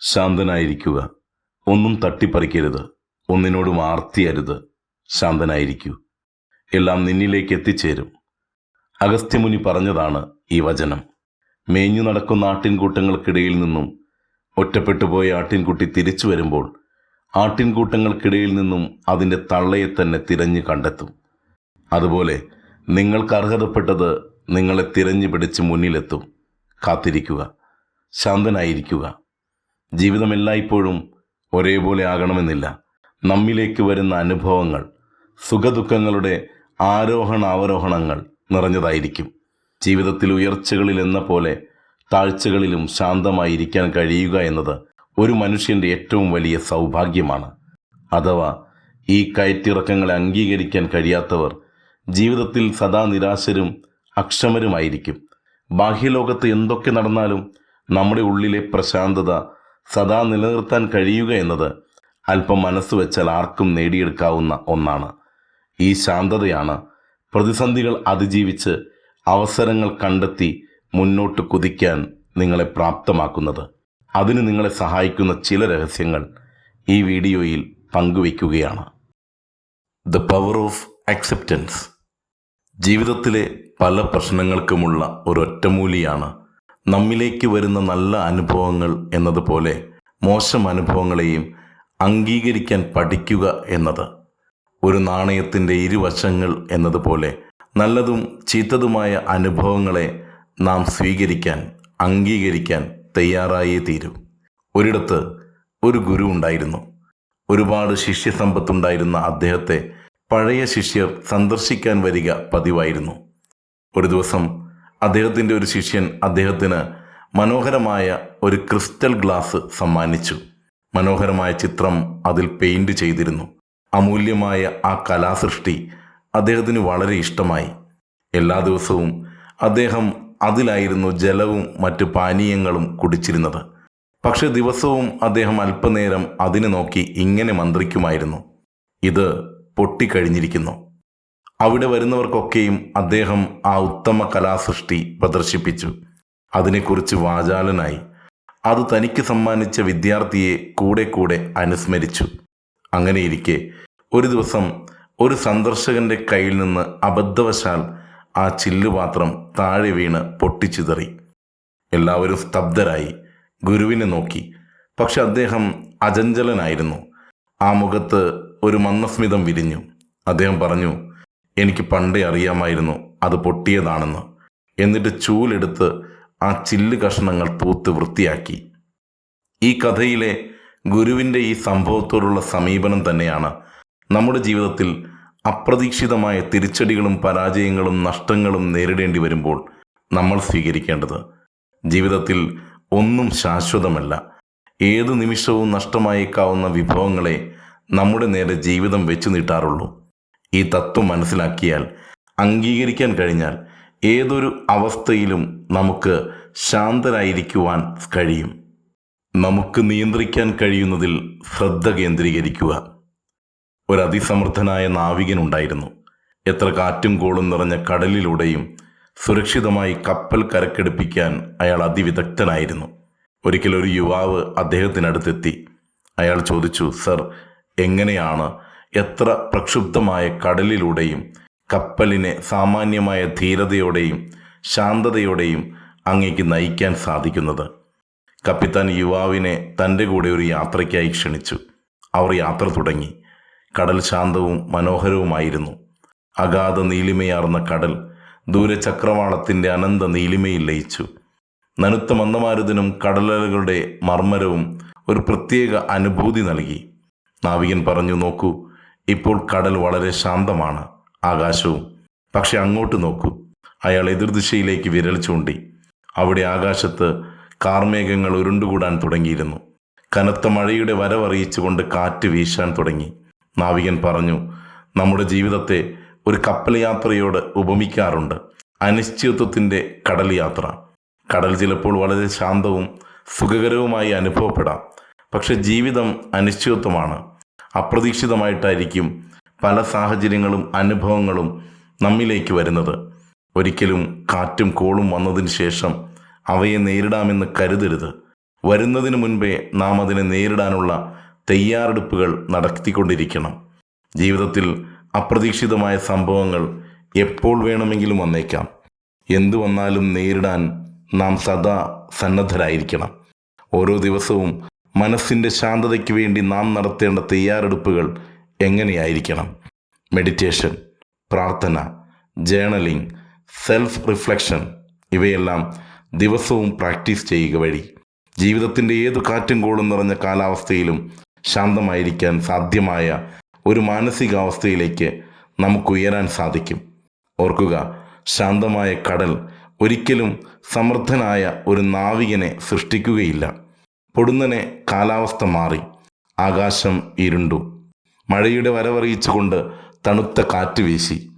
ശാന്തനായിരിക്കുക. ഒന്നും തട്ടിപ്പറിക്കരുത്. ഒന്നിനോടും ആർത്തിയരുത്. ശാന്തനായിരിക്കൂ. എല്ലാം നിന്നിലേക്ക് എത്തിച്ചേരും. അഗസ്ത്യമുനി പറഞ്ഞതാണ് ഈ വചനം. മേഞ്ഞു നടക്കുന്ന ആട്ടിൻകൂട്ടങ്ങൾക്കിടയിൽ നിന്നും ഒറ്റപ്പെട്ടുപോയ ആട്ടിൻകുട്ടി തിരിച്ചു വരുമ്പോൾ ആട്ടിൻകൂട്ടങ്ങൾക്കിടയിൽ നിന്നും അതിന്റെ തള്ളയെ തന്നെ തിരഞ്ഞു കണ്ടെത്തും. അതുപോലെ നിങ്ങൾക്ക് അർഹതപ്പെട്ടത് നിങ്ങളെ തിരഞ്ഞു പിടിച്ച് മുന്നിലെത്തും. കാത്തിരിക്കുക. ശാന്തനായിരിക്കുക. ജീവിതം എല്ലായ്പ്പോഴും ഒരേപോലെ ആകണമെന്നില്ല. നമ്മിലേക്ക് വരുന്ന അനുഭവങ്ങൾ സുഖദുഃഖങ്ങളുടെ ആരോഹണ അവരോഹണങ്ങൾ നിറഞ്ഞതായിരിക്കും. ജീവിതത്തിൽ ഉയർച്ചകളിൽ എന്ന പോലെ താഴ്ചകളിലും ശാന്തമായിരിക്കാൻ കഴിയുക എന്നത് ഒരു മനുഷ്യന്റെ ഏറ്റവും വലിയ സൗഭാഗ്യമാണ്. അഥവാ ഈ കയറ്റിറക്കങ്ങളെ അംഗീകരിക്കാൻ കഴിയാത്തവർ ജീവിതത്തിൽ സദാ നിരാശരും അക്ഷമരുമായിരിക്കും. ബാഹ്യലോകത്ത് എന്തൊക്കെ നടന്നാലും നമ്മുടെ ഉള്ളിലെ പ്രശാന്തത സദാ നിലനിർത്താൻ കഴിയുക എന്നത് അല്പം മനസ്സ് വെച്ചാൽ ആർക്കും നേടിയെടുക്കാവുന്ന ഒന്നാണ്. ഈ ശാന്തതയാണ് പ്രതിസന്ധികൾ അതിജീവിച്ച് അവസരങ്ങൾ കണ്ടെത്തി മുന്നോട്ട് കുതിക്കാൻ നിങ്ങളെ പ്രാപ്തമാക്കുന്നത്. അതിന് നിങ്ങളെ സഹായിക്കുന്ന ചില രഹസ്യങ്ങൾ ഈ വീഡിയോയിൽ പങ്കുവയ്ക്കുകയാണ്. ദ പവർ ഓഫ് അക്സെപ്റ്റൻസ് ജീവിതത്തിലെ പല പ്രശ്നങ്ങൾക്കുമുള്ള ഒരൊറ്റമൂലിയാണ് നമ്മിലേക്ക് വരുന്ന നല്ല അനുഭവങ്ങൾ എന്നതുപോലെ മോശം അനുഭവങ്ങളെയും അംഗീകരിക്കാൻ പഠിക്കുക എന്നത്. ഒരു നാണയത്തിന്റെ ഇരുവശങ്ങൾ എന്നതുപോലെ നല്ലതും ചീത്തതുമായ അനുഭവങ്ങളെ നാം സ്വീകരിക്കാൻ അംഗീകരിക്കാൻ തയ്യാറായേ തീരും. ഒരിടത്ത് ഒരു ഗുരു ഉണ്ടായിരുന്നു. ഒരുപാട് ശിഷ്യസമ്പത്തുണ്ടായിരുന്ന അദ്ദേഹത്തെ പഴയ ശിഷ്യർ സന്ദർശിക്കാൻ വരിക പതിവായിരുന്നു. ഒരു ദിവസം അദ്ദേഹത്തിന്റെ ഒരു ശിഷ്യൻ അദ്ദേഹത്തിന് മനോഹരമായ ഒരു ക്രിസ്റ്റൽ ഗ്ലാസ് സമ്മാനിച്ചു. മനോഹരമായ ചിത്രം അതിൽ പെയിന്റ് ചെയ്തിരുന്നു. അമൂല്യമായ ആ കലാസൃഷ്ടി അദ്ദേഹത്തിന് വളരെ ഇഷ്ടമായി. എല്ലാ ദിവസവും അദ്ദേഹം അതിലായിരുന്നു ജലവും മറ്റ് പാനീയങ്ങളും കുടിച്ചിരുന്നത്. പക്ഷെ ദിവസവും അദ്ദേഹം അല്പനേരം അതിനെ നോക്കി ഇങ്ങനെ മന്ത്രിക്കുമായിരുന്നു. ഇത് പൊട്ടിക്കഴിഞ്ഞിരിക്കുന്നു. അവിടെ വരുന്നവർക്കൊക്കെയും അദ്ദേഹം ആ ഉത്തമ കലാസൃഷ്ടി പ്രദർശിപ്പിച്ചു. അതിനെക്കുറിച്ച് വാചാലനായി അത് തനിക്ക് സമ്മാനിച്ച വിദ്യാർത്ഥിയെ കൂടെ കൂടെ അനുസ്മരിച്ചു. അങ്ങനെയിരിക്കെ ഒരു ദിവസം ഒരു സന്ദർശകന്റെ കയ്യിൽ നിന്ന് അബദ്ധവശാൽ ആ ചില്ലുപാത്രം താഴെ വീണ് പൊട്ടിച്ചിതറി. എല്ലാവരും സ്തബ്ധരായി. ഗുരുവിനെ നോക്കി. പക്ഷെ അദ്ദേഹം അചഞ്ചലനായിരുന്നു. ആ മുഖത്ത് ഒരു മന്ദസ്മിതം വിരിഞ്ഞു. അദ്ദേഹം പറഞ്ഞു എനിക്ക് പണ്ടേ അറിയാമായിരുന്നു അത് പൊട്ടിയതാണെന്ന്. എന്നിട്ട് ചൂലെടുത്ത് ആ ചില്ല് കഷ്ണങ്ങൾ തൂത്ത് വൃത്തിയാക്കി. ഈ കഥയിലെ ഗുരുവിന്റെ ഈ സംഭവത്തോടുള്ള സമീപനം തന്നെയാണ് നമ്മുടെ ജീവിതത്തിൽ അപ്രതീക്ഷിതമായ തിരിച്ചടികളും പരാജയങ്ങളും നഷ്ടങ്ങളും നേരിടേണ്ടി വരുമ്പോൾ നമ്മൾ സ്വീകരിക്കേണ്ടത്. ജീവിതത്തിൽ ഒന്നും ശാശ്വതമല്ല. ഏത് നിമിഷവും നഷ്ടമായേക്കാവുന്ന വിഭവങ്ങളെ നമ്മുടെ നേരെ ജീവിതം വെച്ചു നീട്ടാറുള്ളൂ. ഈ തത്വം മനസ്സിലാക്കിയാൽ അംഗീകരിക്കാൻ കഴിഞ്ഞാൽ ഏതൊരു അവസ്ഥയിലും നമുക്ക് ശാന്തരായിരിക്കുവാൻ കഴിയും. നമുക്ക് നിയന്ത്രിക്കാൻ കഴിയുന്നതിൽ ശ്രദ്ധ കേന്ദ്രീകരിക്കുക. ഒരു അതിസമർത്ഥനായ നാവികനുണ്ടായിരുന്നു എത്ര കാറ്റും കോളും നിറഞ്ഞ കടലിലൂടെയും സുരക്ഷിതമായി കപ്പൽ കരക്കെടുപ്പിക്കാൻ അയാൾ അതിവിദഗ്ധനായിരുന്നു. ഒരിക്കൽ ഒരു യുവാവ് അദ്ദേഹത്തിനടുത്തെത്തി. അയാൾ ചോദിച്ചു സർ എങ്ങനെയാണ് എത്ര പ്രക്ഷുബ്ധമായ കടലിലൂടെയും കപ്പലിനെ സാമാന്യമായ ധീരതയോടെയും ശാന്തതയോടെയും അങ്ങേക്ക് നയിക്കാൻ സാധിക്കുന്നത്. കപ്പിത്താൻ യുവാവിനെ തന്റെ കൂടെ ഒരു യാത്രയ്ക്കായി ക്ഷണിച്ചു. അവർ യാത്ര തുടങ്ങി. കടൽ ശാന്തവും മനോഹരവുമായിരുന്നു. അഗാധ നീലിമയാർന്ന കടൽ ദൂരെ ചക്രവാളത്തിന്റെ അനന്ത നീലിമയിൽ ലയിച്ചു. നനുത്ത മന്ദമാരുതനും കടലുകളുടെ മർമ്മരവും ഒരു പ്രത്യേക അനുഭൂതി നൽകി. നാവികൻ പറഞ്ഞു നോക്കൂ ഇപ്പോൾ കടൽ വളരെ ശാന്തമാണ്. ആകാശവും. പക്ഷെ അങ്ങോട്ട് നോക്കൂ. അയാൾ എതിർദിശയിലേക്ക് വിരൽ ചൂണ്ടി. അവിടെ ആകാശത്ത് കാർമേഘങ്ങൾ ഉരുണ്ടുകൂടാൻ തുടങ്ങിയിരുന്നു. കനത്ത മഴയുടെ വരവറിയിച്ചുകൊണ്ട് കാറ്റ് വീശാൻ തുടങ്ങി. നാവികൻ പറഞ്ഞു നമ്മുടെ ജീവിതത്തെ ഒരു കപ്പൽ യാത്രയോട് ഉപമിക്കാറുണ്ട്. അനിശ്ചിതത്വത്തിന്റെ കടൽ യാത്ര. കടൽ ചിലപ്പോൾ വളരെ ശാന്തവും സുഖകരവുമായി അനുഭവപ്പെടാം. പക്ഷെ ജീവിതം അനിശ്ചിതത്വമാണ്. അപ്രതീക്ഷിതമായിട്ടായിരിക്കും പല സാഹചര്യങ്ങളും അനുഭവങ്ങളും നമ്മിലേക്ക് വരുന്നത്. ഒരിക്കലും കാറ്റും കോളും വന്നതിന് ശേഷം അവയെ നേരിടാമെന്ന് കരുതരുത്. വരുന്നതിന് മുൻപേ നാം അതിനെ നേരിടാനുള്ള തയ്യാറെടുപ്പുകൾ നടത്തിക്കൊണ്ടിരിക്കണം. ജീവിതത്തിൽ അപ്രതീക്ഷിതമായ സംഭവങ്ങൾ എപ്പോൾ വേണമെങ്കിലും വന്നേക്കാം. എന്തു വന്നാലും നേരിടാൻ നാം സദാ സന്നദ്ധരായിരിക്കണം. ഓരോ ദിവസവും മനസ്സിന്റെ ശാന്തതയ്ക്ക് വേണ്ടി നാം നടത്തേണ്ട തയ്യാറെടുപ്പുകൾ എങ്ങനെയായിരിക്കണം? മെഡിറ്റേഷൻ പ്രാർത്ഥന ജേണലിംഗ് സെൽഫ് റിഫ്ലക്ഷൻ ഇവയെല്ലാം ദിവസവും പ്രാക്ടീസ് ചെയ്യുക വഴി ജീവിതത്തിന്റെ ഏതു കാറ്റും കോളും നിറഞ്ഞ കാലാവസ്ഥയിലും ശാന്തമായിരിക്കാൻ സാധ്യമായ ഒരു മാനസികാവസ്ഥയിലേക്ക് നമുക്ക് ഉയരാൻ സാധിക്കും. ഓർക്കുക ശാന്തമായ കടൽ ഒരിക്കലും സമർത്ഥനായ ഒരു നാവികനെ സൃഷ്ടിക്കുകയില്ല. പൊടുന്നനെ കാലാവസ്ഥ മാറി ആകാശം ഇരുണ്ടു. മഴയുടെ വരവറിയിച്ചുകൊണ്ട് തണുത്ത കാറ്റ് വീശി.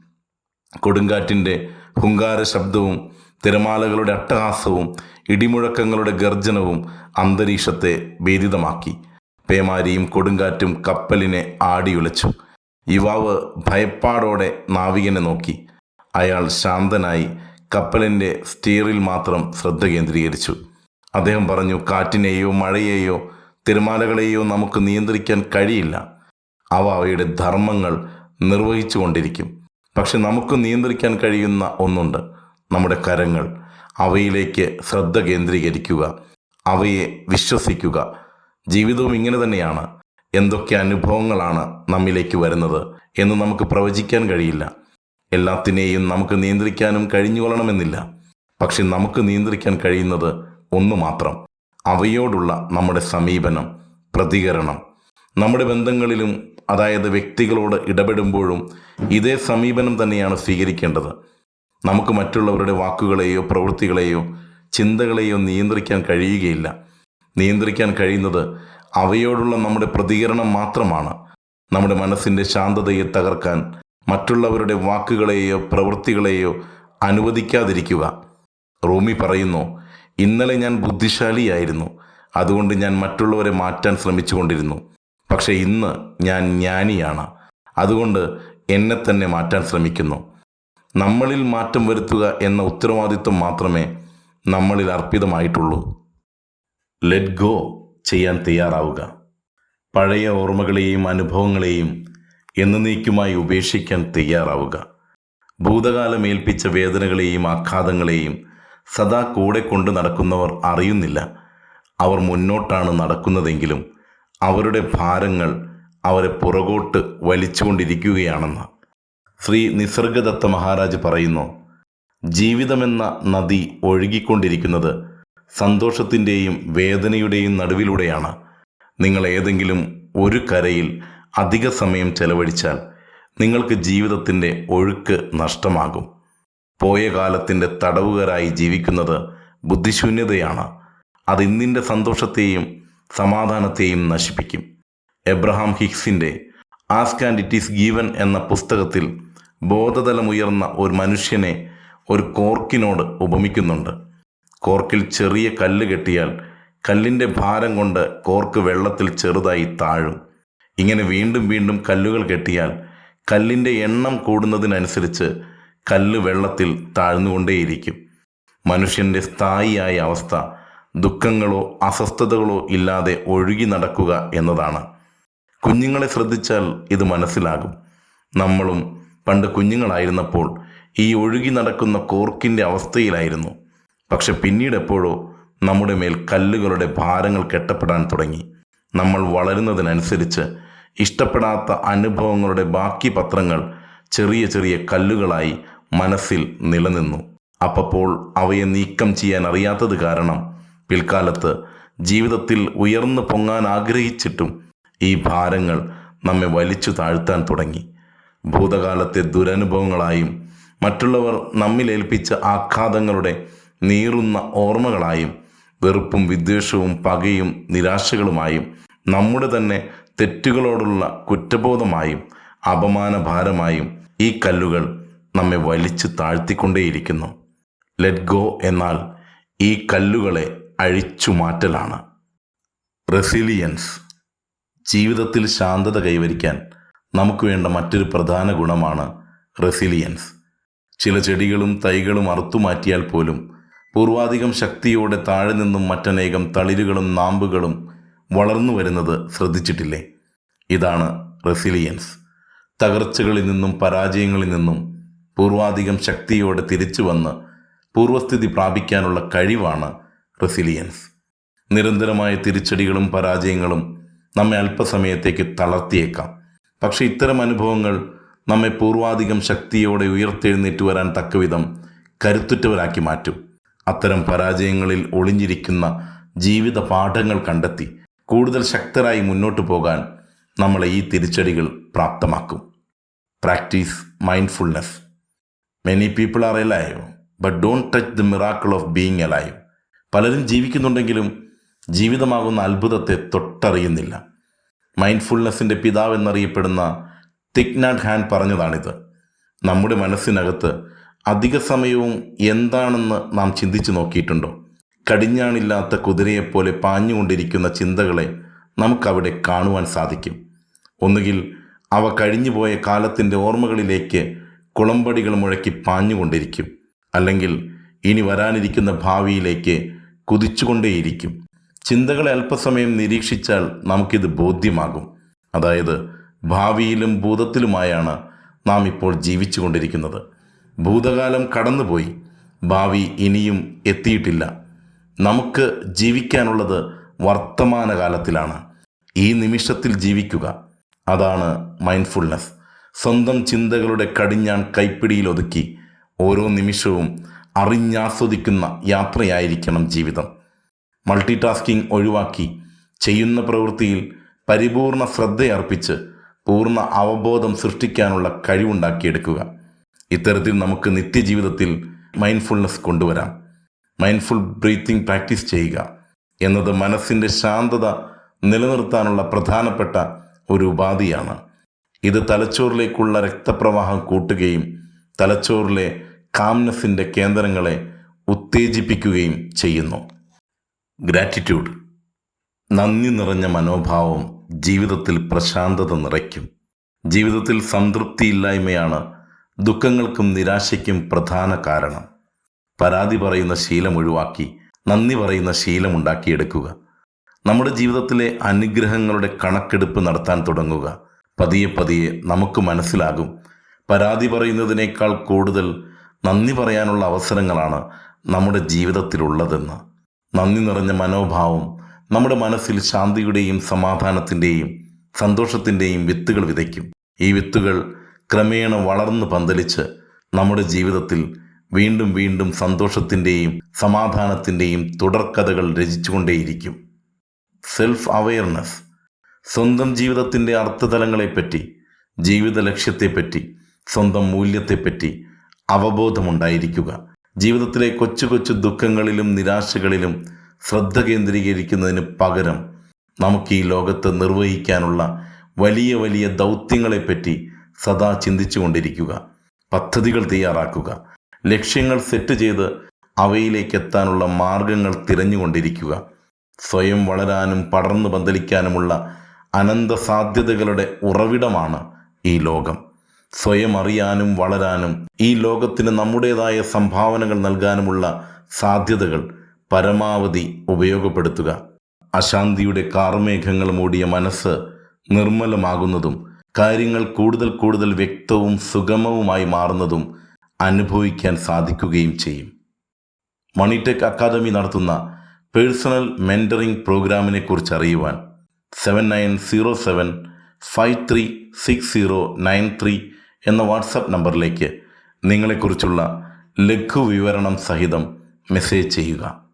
കൊടുങ്കാറ്റിന്റെ ഹുങ്കാര ശബ്ദവും തിരമാലകളുടെ അട്ടഹാസവും ഇടിമുഴക്കങ്ങളുടെ ഗർജനവും അന്തരീക്ഷത്തെ ഭേദിതമാക്കി. പേമാരിയും കൊടുങ്കാറ്റും കപ്പലിനെ ആടിയുലച്ചു. യുവാവ് ഭയപ്പാടോടെ നാവികനെ നോക്കി. അയാൾ ശാന്തനായി കപ്പലിന്റെ സ്റ്റീറിൽ മാത്രം ശ്രദ്ധ കേന്ദ്രീകരിച്ചു. അദ്ദേഹം പറഞ്ഞു കാറ്റിനെയോ മഴയെയോ തിരമാലകളെയോ നമുക്ക് നിയന്ത്രിക്കാൻ കഴിയില്ല. അവ അവയുടെ ധർമ്മങ്ങൾ നിർവഹിച്ചു കൊണ്ടിരിക്കും പക്ഷെ നമുക്ക് നിയന്ത്രിക്കാൻ കഴിയുന്ന ഒന്നുണ്ട്. നമ്മുടെ കരങ്ങൾ. അവയിലേക്ക് ശ്രദ്ധ കേന്ദ്രീകരിക്കുക. അവയെ വിശ്വസിക്കുക. ജീവിതവും ഇങ്ങനെ തന്നെയാണ്. എന്തൊക്കെ അനുഭവങ്ങളാണ് നമ്മിലേക്ക് വരുന്നത് എന്ന് നമുക്ക് പ്രവചിക്കാൻ കഴിയില്ല. എല്ലാത്തിനെയും നമുക്ക് നിയന്ത്രിക്കാനും കഴിഞ്ഞുകൊള്ളണമെന്നില്ല. പക്ഷെ നമുക്ക് നിയന്ത്രിക്കാൻ കഴിയുന്നത് ഒന്ന് മാത്രം. അവയോടുള്ള നമ്മുടെ സമീപനം പ്രതികരണം. നമ്മുടെ ബന്ധങ്ങളിലും അതായത് വ്യക്തികളോട് ഇടപെടുമ്പോഴും ഇതേ സമീപനം തന്നെയാണ് സ്വീകരിക്കേണ്ടത്. നമുക്ക് മറ്റുള്ളവരുടെ വാക്കുകളെയോ പ്രവൃത്തികളെയോ ചിന്തകളെയോ നിയന്ത്രിക്കാൻ കഴിയുകയില്ല. നിയന്ത്രിക്കാൻ കഴിയുന്നത് അവയോടുള്ള നമ്മുടെ പ്രതികരണം മാത്രമാണ്. നമ്മുടെ മനസ്സിന്റെ ശാന്തതയെ തകർക്കാൻ മറ്റുള്ളവരുടെ വാക്കുകളെയോ പ്രവൃത്തികളെയോ അനുവദിക്കാതിരിക്കുക. റൂമി പറയുന്നു ഇന്നലെ ഞാൻ ബുദ്ധിശാലിയായിരുന്നു. അതുകൊണ്ട് ഞാൻ മറ്റുള്ളവരെ മാറ്റാൻ ശ്രമിച്ചുകൊണ്ടിരുന്നു. പക്ഷേ ഇന്ന് ഞാൻ ജ്ഞാനിയാണ്. അതുകൊണ്ട് എന്നെ തന്നെ മാറ്റാൻ ശ്രമിക്കുന്നു. നമ്മളിൽ മാറ്റം വരുത്തുക എന്ന ഉത്തരവാദിത്വം മാത്രമേ നമ്മളിൽ അർപ്പിതമായിട്ടുള്ളൂ. ലെറ്റ് ഗോ ചെയ്യാൻ തയ്യാറാവുക. പഴയ ഓർമ്മകളെയും അനുഭവങ്ങളെയും എന്നേക്കുമായി ഉപേക്ഷിക്കാൻ തയ്യാറാവുക. ഭൂതകാലമേൽപ്പിച്ച വേദനകളെയും ആഘാതങ്ങളെയും സദാ കൂടെ കൊണ്ട് നടക്കുന്നവർ അറിയുന്നില്ല. അവർ മുന്നോട്ടാണ് നടക്കുന്നതെങ്കിലും അവരുടെ ഭാരങ്ങൾ അവരെ പുറകോട്ട് വലിച്ചുകൊണ്ടിരിക്കുകയാണെന്ന്. ശ്രീ നിസർഗദത്ത മഹാരാജ് പറയുന്നു ജീവിതമെന്ന നദി ഒഴുകിക്കൊണ്ടിരിക്കുന്നത് സന്തോഷത്തിന്റെയും വേദനയുടെയും നടുവിലൂടെയാണ്. നിങ്ങൾ ഏതെങ്കിലും ഒരു കരയിൽ അധിക സമയം ചെലവഴിച്ചാൽ നിങ്ങൾക്ക് ജീവിതത്തിന്റെ ഒഴുക്ക് നഷ്ടമാകും. പോയ കാലത്തിന്റെ തടവുകാരായി ജീവിക്കുന്നത് ബുദ്ധിശൂന്യതയാണ്. അത് ഇന്നിന്റെ സന്തോഷത്തെയും സമാധാനത്തെയും നശിപ്പിക്കും. Abraham ഹിക്സിന്റെ ask and it is given എന്ന പുസ്തകത്തിൽ ബോധതലമുയർന്ന ഒരു മനുഷ്യനെ ഒരു കോർക്കിനോട് ഉപമിക്കുന്നുണ്ട്. കോർക്കിൽ ചെറിയ കല്ല് കെട്ടിയാൽ കല്ലിന്റെ ഭാരം കൊണ്ട് കോർക്ക് വെള്ളത്തിൽ ചെറുതായി താഴും. ഇങ്ങനെ വീണ്ടും വീണ്ടും കല്ലുകൾ കെട്ടിയാൽ കല്ലിന്റെ എണ്ണം കൂടുന്നതിനനുസരിച്ച് കല്ല് വെള്ളത്തിൽ താഴ്ന്നുകൊണ്ടേയിരിക്കും. മനുഷ്യന്റെ സ്ഥായിയായ അവസ്ഥ ദുഃഖങ്ങളോ അസ്വസ്ഥതകളോ ഇല്ലാതെ ഒഴുകി നടക്കുക എന്നതാണ്. കുഞ്ഞുങ്ങളെ ശ്രദ്ധിച്ചാൽ ഇത് മനസ്സിലാകും. നമ്മളും പണ്ട് കുഞ്ഞുങ്ങളായിരുന്നപ്പോൾ ഈ ഒഴുകി നടക്കുന്ന കോർക്കിന്റെ അവസ്ഥയിലായിരുന്നു. പക്ഷെ പിന്നീട് എപ്പോഴോ നമ്മുടെ മേൽ കല്ലുകളുടെ ഭാരങ്ങൾ കെട്ടപ്പെടാൻ തുടങ്ങി. നമ്മൾ വളരുന്നതിനനുസരിച്ച് ഇഷ്ടപ്പെടാത്ത അനുഭവങ്ങളുടെ ബാക്കി പത്രങ്ങൾ ചെറിയ ചെറിയ കല്ലുകളായി മനസ്സിൽ നിലനിന്നു. അപ്പോൾ അവയെ നീക്കം ചെയ്യാൻ അറിയാത്തത് കാരണം പിൽക്കാലത്ത് ജീവിതത്തിൽ ഉയർന്നു പൊങ്ങാൻ ആഗ്രഹിച്ചിട്ടും ഈ ഭാരങ്ങൾ നമ്മെ വലിച്ചു താഴ്ത്താൻ തുടങ്ങി. ഭൂതകാലത്തെ ദുരനുഭവങ്ങളായും മറ്റുള്ളവർ നമ്മിലേൽപ്പിച്ച ആഘാതങ്ങളുടെ നീറുന്ന ഓർമ്മകളായും വെറുപ്പും വിദ്വേഷവും പകയും നിരാശകളുമായും നമ്മുടെ തന്നെ തെറ്റുകളോടുള്ള കുറ്റബോധമായും അപമാനഭാരമായും ഈ കല്ലുകൾ നമ്മെ വലിച്ചു താഴ്ത്തിക്കൊണ്ടേയിരിക്കുന്നു. ലെറ്റ് ഗോ എന്നാൽ ഈ കല്ലുകളെ അഴിച്ചു മാറ്റലാണ് റെസിലിയൻസ് ജീവിതത്തിൽ ശാന്തത കൈവരിക്കാൻ നമുക്ക് വേണ്ട മറ്റൊരു പ്രധാന ഗുണമാണ് റെസിലിയൻസ് ചില ചെടികളും തൈകളും അറുത്തുമാറ്റിയാൽ പോലും പൂർവാധികം ശക്തിയോടെ താഴെ നിന്നും മറ്റനേകം തളിരുകളും നാമ്പുകളും വളർന്നു വരുന്നത് ശ്രദ്ധിച്ചിട്ടില്ലേ? ഇതാണ് റെസിലിയൻസ് തകർച്ചകളിൽ നിന്നും പരാജയങ്ങളിൽ നിന്നും പൂർവാധികം ശക്തിയോടെ തിരിച്ചു വന്ന് പൂർവസ്ഥിതി പ്രാപിക്കാനുള്ള കഴിവാണ് റെസിലിയൻസ്. നിരന്തരമായ തിരിച്ചടികളും പരാജയങ്ങളും നമ്മെ അല്പസമയത്തേക്ക് തളർത്തിയേക്കാം. പക്ഷേ ഇത്തരം അനുഭവങ്ങൾ നമ്മെ പൂർവാധികം ശക്തിയോടെ ഉയർത്തെഴുന്നേറ്റ് വരാൻ തക്കവിധം കരുത്തുറ്റവരാക്കി മാറ്റും. അത്തരം പരാജയങ്ങളിൽ ഒളിഞ്ഞിരിക്കുന്ന ജീവിത പാഠങ്ങൾ കണ്ടെത്തി കൂടുതൽ ശക്തരായി മുന്നോട്ടു പോകാൻ നമ്മളെ ഈ തിരിച്ചടികൾ പ്രാപ്തമാക്കും. Practice mindfulness many people are alive but don't touch the miracle of being alive പലരും ജീവിക്കുന്നുണ്ടെങ്കിലും ജീവിതമാകുന്ന അത്ഭുതത്തെ തൊട്ടറിയുന്നില്ല. മൈൻഡ്ഫുൾനെസ്സിന്റെ പിതാവ് എന്നറിയപ്പെടുന്ന തിക്നാഡ് ഹാൻ പറഞ്ഞതാണിത്. നമ്മുടെ മനസ്സിനകത്ത് അധിക സമയവും എന്താണെന്ന് നാം ചിന്തിച്ചു നോക്കിയിട്ടുണ്ടോ? കടിഞ്ഞാണില്ലാത്ത കുതിരയെപ്പോലെ പാഞ്ഞുകൊണ്ടിരിക്കുന്ന ചിന്തകളെ നമുക്കവിടെ കാണുവാൻ സാധിക്കും. ഒന്നുകിൽ അവ കഴിഞ്ഞുപോയ കാലത്തിന്റെ ഓർമ്മകളിലേക്ക് കുളമ്പടികൾ മുഴക്കി പാഞ്ഞുകൊണ്ടിരിക്കും. അല്ലെങ്കിൽ ഇനി വരാനിരിക്കുന്ന ഭാവിയിലേക്ക് കുതിച്ചുകൊണ്ടേയിരിക്കും. ചിന്തകളെ അല്പസമയം നിരീക്ഷിച്ചാൽ നമുക്കിത് ബോധ്യമാകും. അതായത് ഭാവിയിലും ഭൂതത്തിലുമായാണ് നാം ഇപ്പോൾ ജീവിച്ചുകൊണ്ടിരിക്കുന്നത്. ഭൂതകാലം കടന്നുപോയി. ഭാവി ഇനിയും എത്തിയിട്ടില്ല. നമുക്ക് ജീവിക്കാനുള്ളത് വർത്തമാനകാലത്തിലാണ്. ഈ നിമിഷത്തിൽ ജീവിക്കുക. അതാണ് മൈൻഡ്ഫുൾനെസ് സ്വന്തം ചിന്തകളുടെ കടിഞ്ഞാൻ കൈപ്പിടിയിൽ ഒതുക്കി ഓരോ നിമിഷവും അറിഞ്ഞാസ്വദിക്കുന്ന യാത്രയായിരിക്കണം ജീവിതം. മൾട്ടി ടാസ്കിംഗ് ഒഴിവാക്കി ചെയ്യുന്ന പ്രവൃത്തിയിൽ പരിപൂർണ ശ്രദ്ധയർപ്പിച്ച് പൂർണ അവബോധം സൃഷ്ടിക്കാനുള്ള കഴിവുണ്ടാക്കിയെടുക്കുക. ഇത്തരത്തിൽ നമുക്ക് നിത്യജീവിതത്തിൽ മൈൻഡ്ഫുൾനെസ് കൊണ്ടുവരാം. മൈൻഡ്ഫുൾ ബ്രീത്തിങ് പ്രാക്ടീസ് ചെയ്യുക എന്നത് മനസ്സിന്റെ ശാന്തത നിലനിർത്താനുള്ള പ്രധാനപ്പെട്ട ഒരു ഉപാധിയാണ്. ഇത് തലച്ചോറിലേക്കുള്ള രക്തപ്രവാഹം കൂട്ടുകയും തലച്ചോറിലെ കാംനസിന്റെ കേന്ദ്രങ്ങളെ ഉത്തേജിപ്പിക്കുകയും ചെയ്യുന്നു. ഗ്രാറ്റിറ്റ്യൂഡ്. നന്ദി നിറഞ്ഞ മനോഭാവം ജീവിതത്തിൽ പ്രശാന്തത നിറയ്ക്കും. ജീവിതത്തിൽ സംതൃപ്തിയില്ലായ്മയാണ് ദുഃഖങ്ങൾക്കും നിരാശയ്ക്കും പ്രധാന കാരണം. പരാതി പറയുന്ന ശീലം ഒഴിവാക്കി നന്ദി പറയുന്ന ശീലം ഉണ്ടാക്കിയെടുക്കുക. നമ്മുടെ ജീവിതത്തിലെ അനുഗ്രഹങ്ങളുടെ കണക്കെടുപ്പ് നടത്താൻ തുടങ്ങുക. പതിയെ പതിയെ നമുക്ക് മനസ്സിലാകും. പരാതി പറയുന്നതിനേക്കാൾ കൂടുതൽ നന്ദി പറയാനുള്ള അവസരങ്ങളാണ് നമ്മുടെ ജീവിതത്തിലുള്ളതെന്ന്. നന്ദി നിറഞ്ഞ മനോഭാവം നമ്മുടെ മനസ്സിൽ ശാന്തിയുടെയും സമാധാനത്തിന്റെയും സന്തോഷത്തിന്റെയും വിത്തുകൾ വിതയ്ക്കും. ഈ വിത്തുകൾ ക്രമേണ വളർന്നു പന്തലിച്ച് നമ്മുടെ ജീവിതത്തിൽ വീണ്ടും വീണ്ടും സന്തോഷത്തിന്റെയും സമാധാനത്തിന്റെയും തുടർക്കഥകൾ രചിച്ചുകൊണ്ടേയിരിക്കും. സെൽഫ് അവയർനെസ് സ്വന്തം ജീവിതത്തിന്റെ അർത്ഥതലങ്ങളെപ്പറ്റി ജീവിത ലക്ഷ്യത്തെപ്പറ്റി സ്വന്തം മൂല്യത്തെപ്പറ്റി അവബോധമുണ്ടായിരിക്കുക. ജീവിതത്തിലെ കൊച്ചു കൊച്ചു ദുഃഖങ്ങളിലും നിരാശകളിലും ശ്രദ്ധ കേന്ദ്രീകരിക്കുന്നതിന് പകരം നമുക്ക് ഈ ലോകത്ത് നിർവഹിക്കാനുള്ള വലിയ വലിയ ദൗത്യങ്ങളെപ്പറ്റി സദാ ചിന്തിച്ചുകൊണ്ടിരിക്കുക പദ്ധതികൾ തയ്യാറാക്കുക ലക്ഷ്യങ്ങൾ സെറ്റ് ചെയ്ത് അവയിലേക്കെത്താനുള്ള മാർഗങ്ങൾ തിരഞ്ഞുകൊണ്ടിരിക്കുക. സ്വയം വളരാനും പടർന്നു പന്തലിക്കാനുമുള്ള അനന്ത സാധ്യതകളുടെ ഉറവിടമാണ് ഈ ലോകം. സ്വയം അറിയാനും വളരാനും ഈ ലോകത്തിന് നമ്മുടേതായ സംഭാവനകൾ നൽകാനുമുള്ള സാധ്യതകൾ പരമാവധി ഉപയോഗപ്പെടുത്തുക. അശാന്തിയുടെ കാർമേഘങ്ങൾ മൂടിയ മനസ്സ് നിർമ്മലമാകുന്നതും കാര്യങ്ങൾ കൂടുതൽ കൂടുതൽ വ്യക്തവും സുഗമവുമായി മാറുന്നതും അനുഭവിക്കാൻ സാധിക്കുകയും ചെയ്യും. മണിടെക് അക്കാദമി നടത്തുന്ന പേഴ്സണൽ മെന്ററിംഗ് പ്രോഗ്രാമിനെ കുറിച്ച് അറിയുവാൻ seven nine zero seven five three six zero nine three എന്ന വാട്സപ്പ് നമ്പറിലേക്ക് നിങ്ങളെക്കുറിച്ചുള്ള ലഘു വിവരണം സഹിതം മെസ്സേജ് ചെയ്യുക.